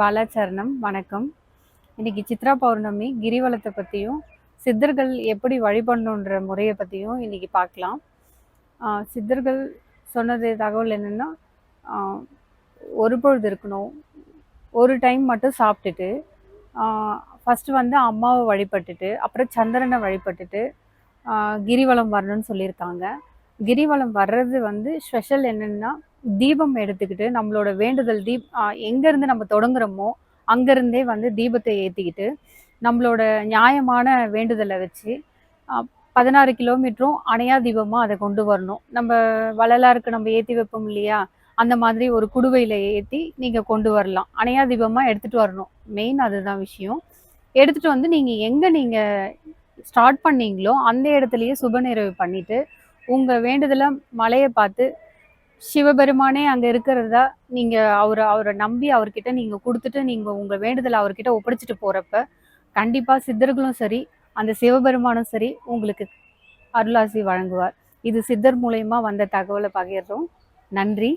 பாலாச்சரணம் வணக்கம். இன்னைக்கு சித்ரா பௌர்ணமி கிரிவலத்தை பற்றியும் சித்தர்கள் எப்படி வழிபடணுன்ற முறையை பற்றியும் இன்னைக்கு பார்க்கலாம். சித்தர்கள் சொன்னது தகவல் என்னென்னா ஒரு பொழுது இருக்கணும். ஒரு டைம் மட்டும் சாப்பிட்டுட்டு ஃபஸ்ட்டு வந்து அம்மாவை வழிபட்டுட்டு அப்புறம் சந்திரனை வழிபட்டுட்டு கிரிவலம் வரணும்னு சொல்லியிருக்காங்க. கிரிவலம் வர்றது வந்து ஸ்பெஷல் என்னென்னா தீபம் எடுத்துக்கிட்டு நம்மளோட வேண்டுதல் தீப் எங்கேருந்து நம்ம தொடங்குறோமோ அங்கேருந்தே வந்து தீபத்தை ஏற்றிக்கிட்டு நம்மளோட நியாயமான வேண்டுதலை வச்சு பதினாறு கிலோமீட்டரும் அணையா தீபமாக அதை கொண்டு வரணும். நம்ம வளலாருக்கு நம்ம ஏற்றி வைப்போம் இல்லையா? அந்த மாதிரி ஒரு குடுவையில் ஏற்றி நீங்கள் கொண்டு வரலாம். அணையா தீபமாக எடுத்துகிட்டு வரணும். மெயின் அதுதான் விஷயம். எடுத்துகிட்டு வந்து நீங்கள் எங்கே நீங்கள் ஸ்டார்ட் பண்ணீங்களோ அந்த இடத்துலையே சுபநிறைவு பண்ணிவிட்டு உங்கள் வேண்டுதலை மலையை பார்த்து சிவபெருமானே அங்கே இருக்கிறதா நீங்கள் அவரை அவரை நம்பி அவர்கிட்ட நீங்கள் கொடுத்துட்டு நீங்கள் உங்கள் வேண்டுதலை அவர்கிட்ட ஒப்படைச்சிட்டு போகிறப்ப கண்டிப்பாக சித்தர்களும் சரி அந்த சிவபெருமானும் சரி உங்களுக்கு அருளாசி வழங்குவார். இது சித்தர் மூலயமா வந்த தகவலை பகிர்றோம். நன்றி.